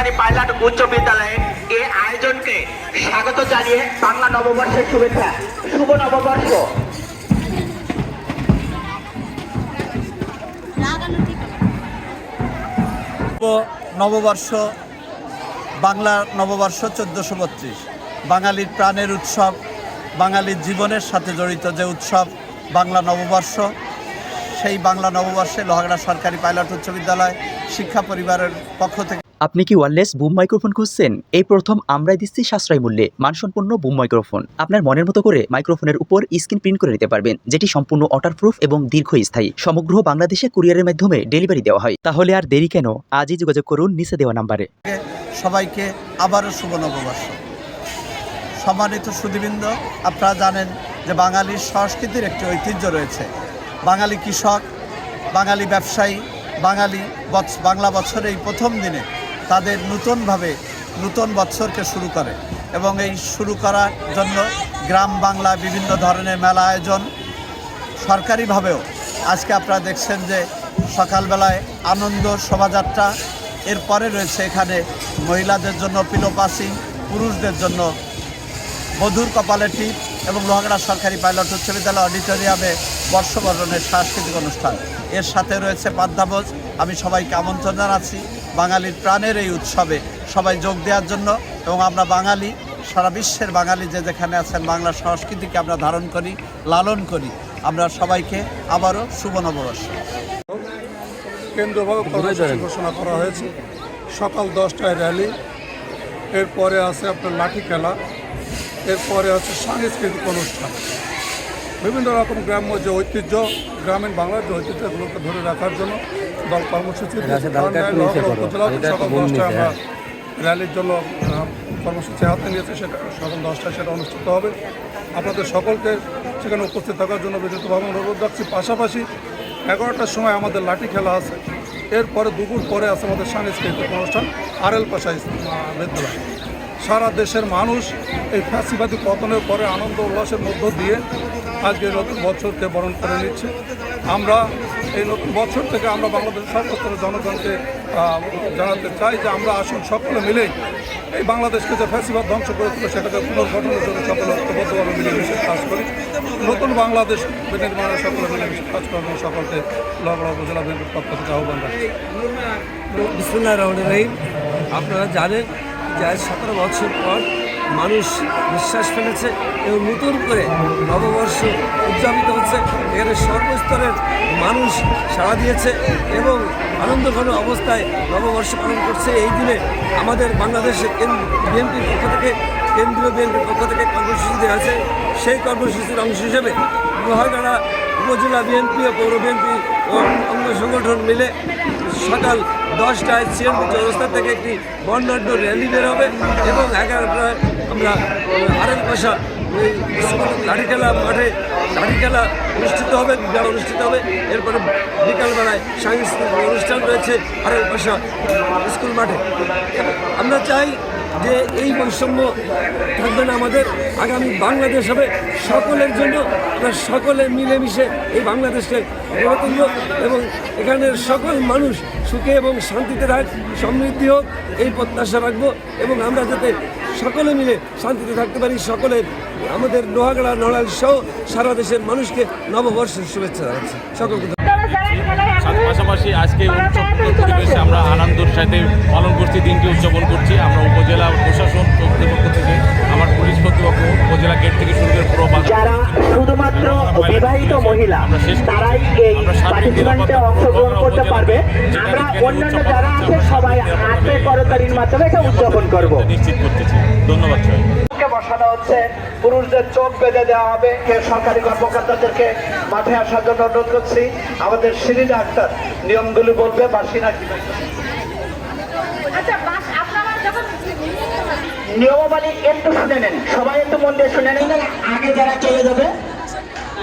সরকারি পাইলট উচ্চ বিদ্যালয়ে এই আয়োজনকে স্বাগত জানিয়ে বাংলা নববর্ষের শুভেচ্ছা। শুভ নববর্ষ। নববর্ষ, বাংলা নববর্ষ চোদ্দোশো বত্রিশ। বাঙালির প্রাণের উৎসব, বাঙালির জীবনের সাথে জড়িত যে উৎসব বাংলা নববর্ষ, সেই বাংলা নববর্ষে লোহাগড়া সরকারি পাইলট উচ্চ বিদ্যালয় শিক্ষা পরিবারের পক্ষ থেকে আপনি কি ওয়ারলেস বুম মাইক্রোফোন খুঁজছেন? এই প্রথম আমরাই দিচ্ছি সাশ্রয় মূল্যে মানসম্পন্ন বুম মাইক্রোফোন। আপনার মনের মতো করে মাইক্রোফোনের উপর স্ক্রিন প্রিন্ট করে নিতে পারবেন, যেটি সম্পূর্ণ ওয়াটারপ্রুফ এবং দীর্ঘস্থায়ী। সমগ্র বাংলাদেশে কুরিয়ারের মাধ্যমে ডেলিভারি দেওয়া হয়। তাহলে আর দেরি কেন? আজই যোগাযোগ করুন নিচে দেওয়া নাম্বারে। সবাইকে আবারও শুভ নববর্ষ। সম্মানিত সুদীবৃন্দ আপনারা জানেন যে বাঙালির সংস্কৃতির একটি ঐতিহ্য রয়েছে। বাঙালি কৃষক, বাঙালি ব্যবসায়ী, বাঙালি বাংলা বছরের এই প্রথম দিনে তাদের নতুনভাবে নতুন বছরকে শুরু করে এবং এই শুরু করার জন্য গ্রাম বাংলা বিভিন্ন ধরনের মেলা আয়োজন সরকারিভাবেও। আজকে আপনারা দেখছেন যে সকালবেলায় আনন্দ শোভাযাত্রা, এরপরে রয়েছে এখানে মহিলাদের জন্য পিলোপাসিং পুরুষদের জন্য বধুর কপালে টিপ এবং লোহাগড়া সরকারি পাইলট উচ্চ বিদ্যালয় অডিটোরিয়ামে বর্ষবরণের সাংস্কৃতিক অনুষ্ঠান। এর সাথে রয়েছে পাদ্যাবোজ আমি সবাইকে আমন্ত্রণ জানাচ্ছি। বাঙালির প্রাণের এই উৎসবে সবাই যোগ দেওয়ার জন্য এবং আমরা বাঙালি সারা বিশ্বের বাঙালি যে যেখানে আছেন বাংলা সংস্কৃতিকে আমরা ধারণ করি লালন করি। আমরা সবাইকে আবারও শুভ নববর্ষ। কেন্দ্রভাবে কর্মসূচি ঘোষণা করা হয়েছে। সকাল দশটায় র্যালি এরপরে আছে আপনার লাঠি খেলা এরপরে আছে সাংস্কৃতিক অনুষ্ঠান। বিভিন্ন রকম গ্রাম্য যে ঐতিহ্য গ্রামীণ বাংলার যে ঐতিহ্যগুলোকে ধরে রাখার জন্য দল কর্মসূচি সকাল দশটায় আমরা র্যালির জন্য কর্মসূচি হাতে নিয়েছে সেটা সকাল দশটায় সেটা অনুষ্ঠিত হবে। আপনাদের সকলকে সেখানে উপস্থিত থাকার জন্য বিদ্যুৎভাবে অনুরোধ রাখছি পাশাপাশি এগারোটার সময় আমাদের লাঠি খেলা আছে। এরপরে দুপুর পরে আছে আমাদের সাংস্কৃতিক অনুষ্ঠান আর এল পাশা বিদ্যালয়। সারা দেশের মানুষ এই ফ্যাসিবাদী পতনের পরে আনন্দ উল্লাসের মধ্য দিয়ে আজকে নতুন বছরকে বরণ করে নিচ্ছে। আমরা এই নতুন বছর থেকে আমরা বাংলাদেশের সর্বস্তরের জনগণকে জানাতে চাই যে আমরা আসুন সকলে মিলেই এই বাংলাদেশকে যে ফ্যাসিবাদ ধ্বংস করে তুলে সেটাকে পুনর্গঠনের জন্য সকলে ঐক্যবদ্ধভাবে মিলেমিশে কাজ করি। নতুন বাংলাদেশ বিনির্মাণের সকলে মিলেমিশে কাজ করবেন সকলকে লগড়া উপজেলা বিএনপির পক্ষ থেকে আহ্বান রাখি আপনারা জানেন যে আজ সতেরো বছর পর মানুষ নিঃশ্বাস ফেলেছে এবং নতুন করে নববর্ষ উদযাপিত হচ্ছে। এখানে সর্বস্তরের মানুষ সাড়া দিয়েছে এবং আনন্দঘন অবস্থায় নববর্ষ পালন করছে। এই দিনে আমাদের বাংলাদেশের বিএনপির পক্ষ থেকে, কেন্দ্রীয় বিএনপির পক্ষ থেকে কর্মসূচি দেওয়া আছে সেই কর্মসূচির অংশ হিসেবে লোহাগাড়া উপজেলা বিএনপি ও পৌর বিএনপি ও অঙ্গ সংগঠন মিলে সকাল দশটায় সিএমপি চৌরাস্তা থেকে একটি বর্ণাঢ্য র্যালি বের হবে এবং এগারোটায় আমরা আরেক পাশা গাড়ি খেলা মাঠে লাঠি খেলা অনুষ্ঠিত হবে বিবাহ অনুষ্ঠিত হবে। এরপরে বিকালবেলায় সাংস্কৃতিক অনুষ্ঠান রয়েছে আরেক পাশা স্কুল মাঠে। আমরা চাই যে এই বৈষম্য থাকবে না আমাদের আগামী বাংলাদেশ হবে সকলের জন্য আমরা সকলে মিলেমিশে এই বাংলাদেশকে গড়ে তুলব এবং এখানের সকল মানুষ সুখে এবং শান্তিতে থাক সমৃদ্ধি হোক এই প্রত্যাশা রাখব এবং আমরা যাতে সকলে মিলে শান্তিতে থাকতে পারি সকলের আমাদের লোহাগড়া নড়াইল সহ সারা দেশের মানুষকে নববর্ষের শুভেচ্ছা জানাচ্ছি। সকলকে পাশাপাশি আজকে উৎসব পরিবেশে আমরা আনন্দের সাথে পালন করছি দিনটি উদযাপন করছি আমরা উপজেলা প্রশাসন কর্তৃপক্ষ থেকে আমার পুলিশ কর্তৃপক্ষ উপজেলা গেট থেকে শুরু করে পুরো যারা শুধুমাত্র বিবাহিত মহিলা। তারাই এই পার্টিসিপেন্টে অংশগ্রহণ করতে পারবে। আমরা অন্যান্য যারা আছে সবাই হাতে করতালির মাধ্যমে এটা উদযাপন করব। নিশ্চিত করতেছি ধন্যবাদ বসানো হচ্ছে? পুরুষদের চোখ বেঁধে দেওয়া হবে। সরকারি কর্মকর্তাদেরকে মাঠে আসার জন্য অনুরোধ করছি? আমাদের সিঁড়ি ডাক্তার নিয়মগুলি বলবে বাসিনা কি আচ্ছা বাস আপনারা যখন নিয়মাবলী একটু শুনে নেন। সবাই একটু মন দিয়ে শুনে নেন। আগে যারা চলে যাবে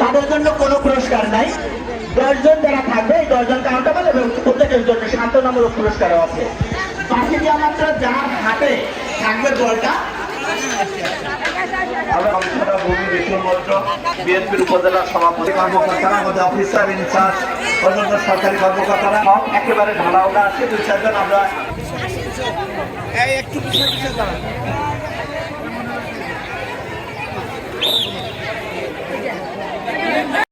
তাদের জন্য কোনো পুরস্কার নাই। দশজন যারা থাকবে এই দশজন কাউন্টেবল এবং প্রত্যেকের জন্য শান্তনামূলক পুরস্কারও আছে। পাশে দেওয়া মাত্র যার হাতে থাকবে বলটা বিএনপির উপজেলা সভাপতি কর্মকর্তারা আমাদের অফিসার ইনচার্জ অন্যান্য সরকারি কর্মকর্তারা একেবারে ঢালাওটা আছে। দু চারজন আমরা একটু পিছিয়ে পিছিয়ে দাঁড়ান।